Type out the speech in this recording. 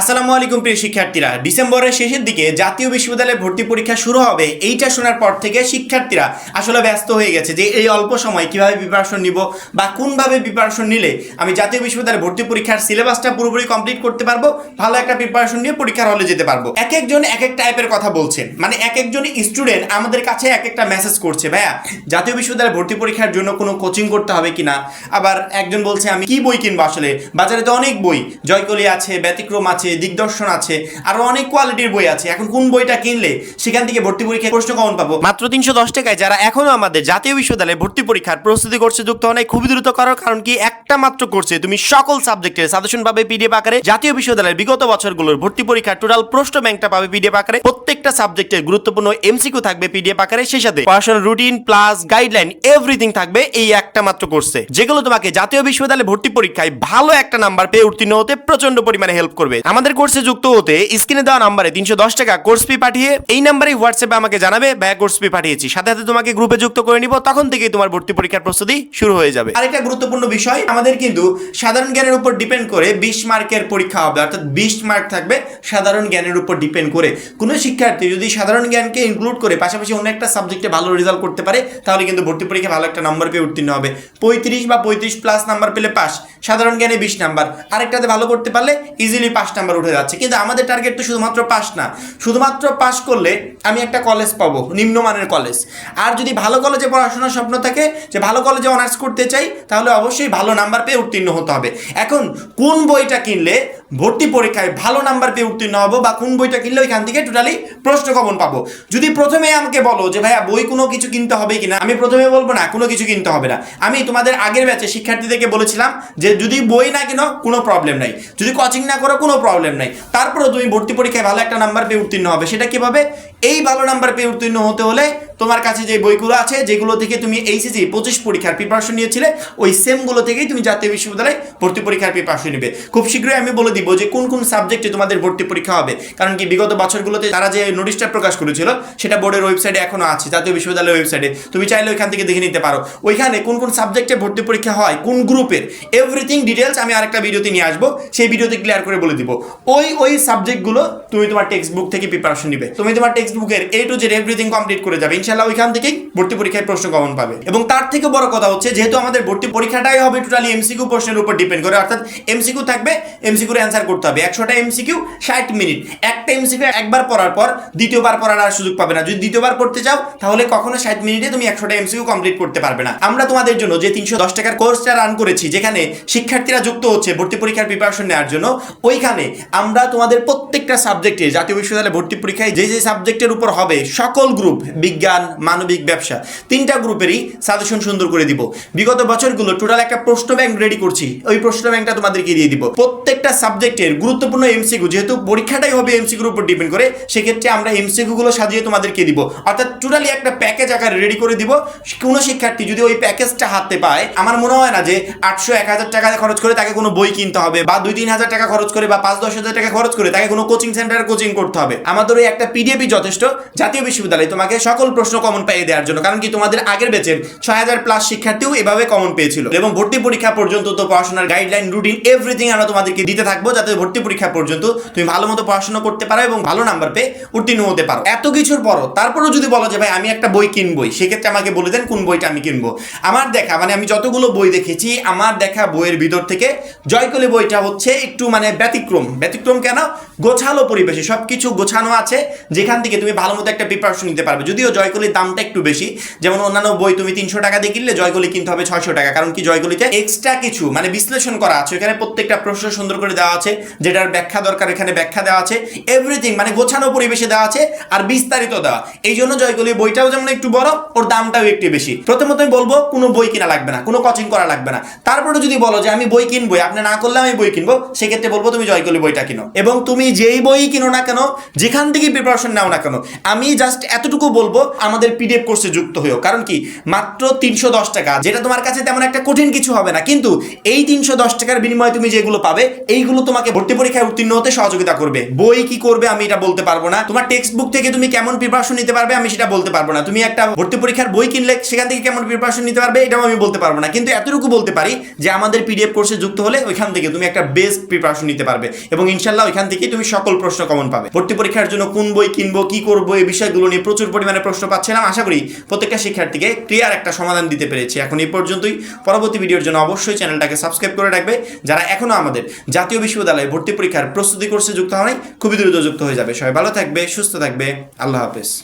আসসালামু আলাইকুম প্রিয় শিক্ষার্থীরা। ডিসেম্বরের শেষের দিকে জাতীয় বিশ্ববিদ্যালয়ে ভর্তি পরীক্ষা শুরু হবে। এইটা শোনার পর থেকে শিক্ষার্থীরা আসলে ব্যস্ত হয়ে গেছে যে এই অল্প সময় কীভাবে প্রিপারেশন নিব বা কোনভাবে প্রিপারেশন নিলে আমি জাতীয় বিশ্ববিদ্যালয়ে ভর্তি পরীক্ষার সিলেবাসটা পুরোপুরি কমপ্লিট করতে পারব, ভালো একটা প্রিপারেশন নিয়ে পরীক্ষার হলে যেতে পারব। এক একজন এক এক টাইপের কথা বলছেন। মানে এক একজন স্টুডেন্ট আমাদের কাছে এক একটা মেসেজ করছে, ভাইয়া, জাতীয় বিশ্ববিদ্যালয়ে ভর্তি পরীক্ষার জন্য কোনো কোচিং করতে হবে কিনা? আবার একজন বলছে, আমি কি বই কিনবো আসলে? বাজারে তো অনেক বই, জয়কলি আছে, ব্যতিক্রম আছে দিগদর্শন আছে, আরও অনেক কোয়ালিটির বই আছে। এখন কোন বইটা কিনলে সেখান থেকে ভর্তি পরীক্ষায় প্রশ্ন কমন পাবো? মাত্র তিনশো দশ টাকায় যারা এখনও আমাদের জাতীয় বিশ্ববিদ্যালয়ে ভর্তি পরীক্ষার প্রস্তুতি করছে, যুক্ত হয় খুবই দ্রুত করো কারণ কি একটা মাত্র করছে তুমি সকল সাবজেক্টের সাজেশন পাবে পিডিএফ আকারে জাতীয় বিশ্ববিদ্যালয়ের বিগত বছরগুলোর ভর্তি পরীক্ষার টোটাল প্রশ্ন ব্যাংকটা পাবে পিডিএফ আকারে। প্রত্যেকটা সাবজেক্টের গুরুত্বপূর্ণ এমসিকিউ থাকবে পিডিএফ আকারে। সেই সাথে পড়াশোনার রুটিন প্লাস গাইডলাইন এভরিথিং থাকবে এই একটা মাত্র কোর্সে যেগুলো তোমাকে জাতীয় বিশ্ববিদ্যালয়ে ভর্তি পরীক্ষায় ভালো একটা নাম্বার পেয়ে উত্তীর্ণ হতে প্রচণ্ড পরিমাণে হেল্প করবে। আমাদের কোর্সে যুক্ত হতে স্ক্রিনে দেওয়া নাম্বারে তিনশো দশ টাকা কোর্স ফি পাঠিয়ে এই নাম্বারে হোয়াটসঅ্যাপে আমাকে জানাবে ব্যয় কোর্স ফি পাঠিয়েছি। সাথে সাথে তোমাকে গ্রুপে যুক্ত করে নিব। তখন থেকেই তোমার ভর্তি পরীক্ষার প্রস্তুতি শুরু হয়ে যাবে। আরেকটা গুরুত্বপূর্ণ বিষয়, আমাদের কিন্তু সাধারণ জ্ঞানের উপর ডিপেন্ড করে বিশ মার্কের পরীক্ষা হবে। অর্থাৎ বিশ মার্ক থাকবে সাধারণ জ্ঞানের উপর ডিপেন্ড করে। কোনো শিক্ষার্থী যদি সাধারণ জ্ঞানকে ইনক্লুড করে পাশাপাশি অন্য একটা সাবজেক্টে ভালো রেজাল্ট করতে পারে, তাহলে কিন্তু ভর্তি পরীক্ষা ভালো একটা নাম্বার পেয়ে উত্তীর্ণ হবে। পঁয়ত্রিশ বা পঁয়ত্রিশ প্লাস নাম্বার পেলে পাস সাধারণ জ্ঞানে বিশ নাম্বার আরেকটাতে ভালো করতে পারলে ইজিলি পাঁচ নাম্বার উঠে যাচ্ছে। কিন্তু আমাদের টার্গেট তো শুধুমাত্র পাস না। শুধুমাত্র পাস করলে আমি একটা কলেজ পাবো, নিম্নমানের কলেজ আর যদি ভালো কলেজে পড়াশোনার স্বপ্ন থাকে, যে ভালো কলেজে অনার্স করতে চাই, তাহলে অবশ্যই ভালো নাম্বার পেয়ে উত্তীর্ণ হতে হবে। এখন কোন বইটা কিনলে ভর্তি পরীক্ষায় ভালো নাম্বার পেয়ে উত্তীর্ণ হব বা কোন বইটা কিনলে ওইখান থেকে টোটালি প্রশ্ন কমন পাবো। যদি প্রথমে আমাকে বলো যে, ভাইয়া, বই কোনো কিছু কিনতে হবে কিনা? আমি প্রথমে বলব, না, কোনো কিছু কিনতে হবে না। আমি তোমাদের আগের ব্যাচে শিক্ষার্থীদেরকে বলেছিলাম যে, যদি বই না কেন, কোনো প্রবলেম নাই। যদি কোচিং না করো, কোনো প্রবলেম নাই। তারপরেও তুমি ভর্তি পরীক্ষায় ভালো একটা নাম্বার পেয়ে উত্তীর্ণ হবে। সেটা কীভাবে? এই ভালো নাম্বার পেয়ে উত্তীর্ণ হতে হলে তোমার কাছে যে বইগুলো আছে, যেগুলো থেকে তুমি এইচএসি পঁচিশ পরীক্ষার প্রিপারেশন নিয়েছিলে, ওই সেমগুলো থেকেই তুমি জাতীয় বিশ্ববিদ্যালয়ে ভর্তি পরীক্ষার প্রিপারেশন নেবে। খুব শীঘ্রই আমি বলে দিব যে কোন কোন সাবজেক্টে তোমাদের ভর্তি পরীক্ষা হবে। কারণ কি বিগত বছরগুলোতে তারা যে নোটিশটা প্রকাশ করেছিল, সেটা বোর্ডের ওয়েবসাইটে এখনও আছে, জাতীয় বিশ্ববিদ্যালয়ের ওয়েবসাইটে তুমি চাইলে ওইখান থেকে দেখে নিতে পারো। ওইখানে কোন কোন সাবজেক্টে ভর্তি পরীক্ষা হয়, কোন গ্রুপের এভরিথিং ডিটেলস আমি আরেকটা ভিডিওতে নিয়ে আসব, সেই ভিডিওতে ক্লিয়ার করে বলে দিব। ওই ওই সাবজেক্টগুলো তুমি তোমার টেক্সট বুক থেকে প্রিপারেশন নিবে। তুমি তোমার টেক্সট বুকের A to Z everything complete করে যাবে। ইনশাল্লাহ ওইখান থেকেই ভর্তি পরীক্ষায় প্রশ্ন কমন পাবে। এবং তার থেকে বড় কথা হচ্ছে, যেহেতু আমাদের ভর্তি পরীক্ষাটাই হবে টোটালি এমসিকিউ প্রশ্নের উপর ডিপেন্ড করে, অর্থাৎ এমসিকিউ থাকবে এমসিকিউর অ্যান্সার করতে হবে। একশোটা এমসিকিউ ষাট মিনিট। একটা এমসিকিউ একবার পড়ার পর, দ্বিতীয়বার পড়ার আর সুযোগ পাবে না। যদি দ্বিতীয়বার পড়তে চাও, তাহলে কখনো ষাট মিনিটে তুমি একশোটা এমসিকিউ কমপ্লিট করতে পারবে না। আমরা তোমাদের জন্য যে তিনশো দশ টাকার কোর্সটা রান করেছি, যেখানে শিক্ষার্থীরা যুক্ত হচ্ছে ভর্তি পরীক্ষার প্রিপারেশন নেওয়ার জন্য, ওইখানে আমরা তোমাদের প্রত্যেকটা সাবজেক্টে জাতীয় বিশ্ববিদ্যালয়ে ভর্তি পরীক্ষায় যে যে সাবজেক্টের উপর হবে সকল গ্রুপ বিজ্ঞান, মানবিক, ব্যবসা। তিনটা গ্রুপেরই সাজেশন সুন্দর করে দিব। বিগত বছরগুলো টোটাল একটা প্রশ্ন ব্যাংক রেডি করছি। ওই প্রশ্ন ব্যাংকটা তোমাদেরকে দিয়ে দিব। প্রত্যেকটা সাবজেক্টের গুরুত্বপূর্ণ এমসিকিউ যেহেতু পরীক্ষাটাই হবে এমসিকিউর উপর ডিপেন্ড করে, সেক্ষেত্রে আমরা এমসিকিউ গুলো সাজিয়ে তোমাদেরকে দিব। অর্থাৎ টোটালি একটা প্যাকেজ আকারে রেডি করে দিব। কোনো শিক্ষার্থী যদি ওই প্যাকেজটা হাতে পায়, আমার মনে হয় না যে আটশো, এক হাজার টাকা খরচ করে তাকে কোনো বই কিনতে হবে, বা দুই, তিন হাজার টাকা খরচ করে, বা পাঁচ, দশ হাজার টাকা খরচ করে তাকে কোনো কোচিং সেন্টারে কোচিং করতে হবে। আমাদের ওই একটা পিডিএফই যথেষ্ট জাতীয় বিশ্ববিদ্যালয়। তোমাকে সকল প্রশ্ন কমন পেয়ে দেওয়ার জন্য, কারণ কি তোমাদের আগের ব্যাচের ছয় হাজার প্লাস শিক্ষার্থীও এভাবে কমন পেয়েছিল। এবং ভর্তি পরীক্ষা পর্যন্ত তো পড়াশোনার গাইডলাইন রুটিন এভরিথিং আমরা তোমাদেরকে দিতে থাকব, যাতে ভর্তি পরীক্ষা পর্যন্ত তুমি ভালো মতো পড়াশোনা করতে পারো এবং ভালো নাম্বার পেয়ে উত্তীর্ণ হতে পারো। এত কিছুর পরও, তারপরেও যদি বলো যে, ভাই, আমি একটা বই কিনবই সেক্ষেত্রে আমাকে বলে দেন, কোন বইটা আমি কিনবো? আমার দেখা মানে আমি যতগুলো বই দেখেছি, আমার দেখা বইয়ের ভিতর থেকে জয়কলি বইটা হচ্ছে একটু মানে ব্যতিক্রম। ব্যতিক্রম কেন? গোছালো পরিবেশে সব কিছু গোছানো আছে, যেখান থেকে তুমি ভালো মতো একটা প্রিপারেশন নিতে পারবে। যদিও জয়কলির দামটা একটু বেশি, যেমন অন্যান্য বই তুমি তিনশো টাকা দিয়ে কিনলে জয়কলি কিনতে হবে ছয়শো টাকা, কারণ কি জয়কলিতে এক্সট্রা কিছু মানে বিশ্লেষণ করা আছে। এখানে প্রত্যেকটা প্রশ্ন সুন্দর করে দেওয়া আছে, যেটার ব্যাখ্যা দরকার, এখানে ব্যাখ্যা দেওয়া আছে এভরিথিং মানে গোছানো পরিবেশে দেওয়া আছে আর বিস্তারিত দেওয়া। এই জন্য জয়কলি বইটাও যেমন একটু বড়, ওর দামটাও একটু বেশি। প্রথমত আমি বলব, কোনো বই কিনা লাগবে না, কোনো কোচিং করা লাগবে না। তারপরে যদি বলো যে আমি বই কিনবো আপনি না করলে আমি বই কিনবো, সেক্ষেত্রে বলব তুমি জয়কলি বইটা কিনো। এবং তুমি যেই বই কিনো না কেন, যেখান থেকে প্রিপারেশন নাও না কেন আমি জাস্ট এতটুকু বলব, আমাদের পিডিএফ কোর্সে যুক্ত হয়েও। কারণ কি? মাত্র তিনশো দশ টাকা। যেটা তোমার কাছে তেমন একটা কঠিন কিছু হবে না। কিন্তু এই তিনশো দশ টাকার বিনিময়ে তুমি যেগুলো পাবে, এইগুলো তোমাকে ভর্তি পরীক্ষায় উত্তীর্ণ হতে সহযোগিতা করবে। বই কি করবে আমি এটা বলতে পারব না। তোমার টেক্সট বুক থেকে তুমি কেমন প্রিপারেশন নিতে পারবে আমি সেটা বলতে পারব না। তুমি একটা ভর্তি পরীক্ষার বই কিনলে সেখান থেকে কেমন প্রিপারেশন নিতে পারবে এটাও আমি বলতে পারব না। কিন্তু এতটুকু বলতে পারি যে আমাদের পিডিএফ কোর্সে যুক্ত হলে ওইখান থেকে তুমি একটা বেস্ট প্রিপারেশন নিতে পারবে। এবং ইনশাল্লাহ ওইখান থেকে তুমি সকল প্রশ্ন কমন পাবে। ভর্তি পরীক্ষার জন্য কোন বই কিনবো, কি করব এই বিষয়গুলো নিয়ে প্রচুর পরিমাণে প্রশ্ন পাচ্ছিলাম। আশা করি প্রত্যেকটা শিক্ষার্থীকে ক্লিয়ার একটা সমাধান দিতে পেরেছি। এখন এই পর্যন্তই। পরবর্তী ভিডিওর জন্য অবশ্যই চ্যানেলটাকে সাবস্ক্রাইব করে রাখবে। যারা এখনও আমাদের জাতীয় বিশ্ববিদ্যালয়ে ভর্তি পরীক্ষার প্রস্তুতি কোর্সে যুক্ত হয় খুবই দ্রুত যুক্ত হয়ে যাবে। সবাই ভালো থাকবে, সুস্থ থাকবে। আল্লাহ হাফেজ।